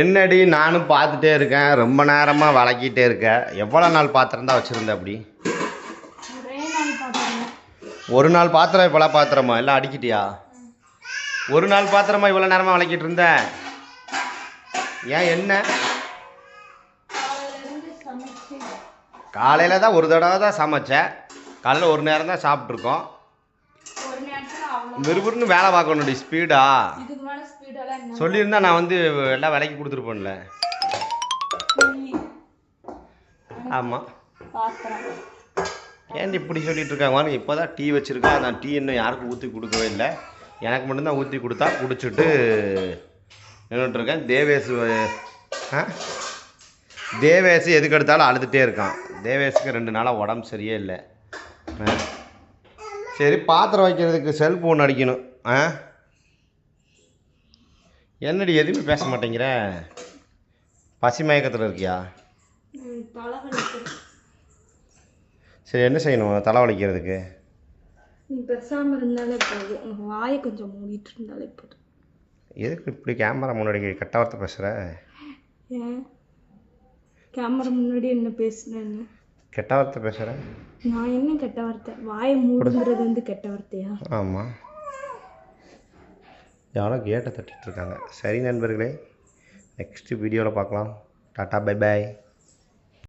என்னடி நானும் பார்த்துட்டே இருக்கேன். ரொம்ப நேரமாக வளக்கிட்டே இருக்கேன் எவ்வளோ நாள் பாத்திரம் தான் வச்சுருந்த அப்படி? ஒரே நாள் பாத்திரம். இவ்வளோ பாத்திரமா எல்லாம் அடிக்கிட்டியா? ஒரு நாள் பாத்திரமா இவ்வளோ நேரமாக வளக்கிட்டு இருந்த? ஏன் என்ன? காலையில் தான் ஒரு தடவை தான் சமைச்சேன் காலையில் ஒரு நேரம் தான் சாப்பிட்ருக்கோம் விறுவிறுன்னு வேலை பார்க்கணுடி ஸ்பீடா சொல்லியிருந்தா நான் வந்து எல்லாம் விலைக்கு கொடுத்துருப்பேன்ல ஆமாம் ஏன்டி இப்படி சொல்லிட்டு இருக்காங்க இப்போ தான் டீ வச்சுருக்கேன் நான் டீ இன்னும் யாருக்கும் ஊற்றி கொடுக்கவே இல்லை. எனக்கு மட்டும்தான் ஊற்றி கொடுத்தா குடிச்சிட்டு நின்றுட்டுருக்கேன் தேவேஷ் வ- ஆ? தேவேஷ் எதுக்கு எடுத்தாலும் அழுதுகிட்டே இருக்கான். தேவேஷுக்கு ரெண்டு நாளாக உடம்பு சரியே இல்லை. ஆ? சரி பாத்திரம் வைக்கிறதுக்கு செல்ஃபோன் அடிக்கணும். ஆ? என்னடி எதுவுமே பேச மாட்டேங்கிற? பசி மயக்கத்தில் இருக்கியா? சரி என்ன செய்யணும்? தலை வலிக்கிறதுக்கு? நீ பேசாமல் இருந்தாலே போதும். உங்கள் வாயை கொஞ்சம் மூடிட்டு இருந்தாலே போதும். எதுக்கு இப்படி கேமரா முன்னாடி கெட்ட வார்த்தை பேசுகிற ஏன்? கேமரா முன்னாடி என்ன பேசுனேன்னு கெட்ட வார்த்தை பேசுகிற நான் என்ன கெட்ட வார்த்தை? வாயை மூடுங்கிறது வந்து கெட்ட வார்த்தையா? ஆமாம் யாரோ கேட்டை தட்டிட்டு இருக்காங்க சரி நண்பர்களே நெக்ஸ்ட்டு வீடியோவில் பார்க்கலாம். Tata bye bye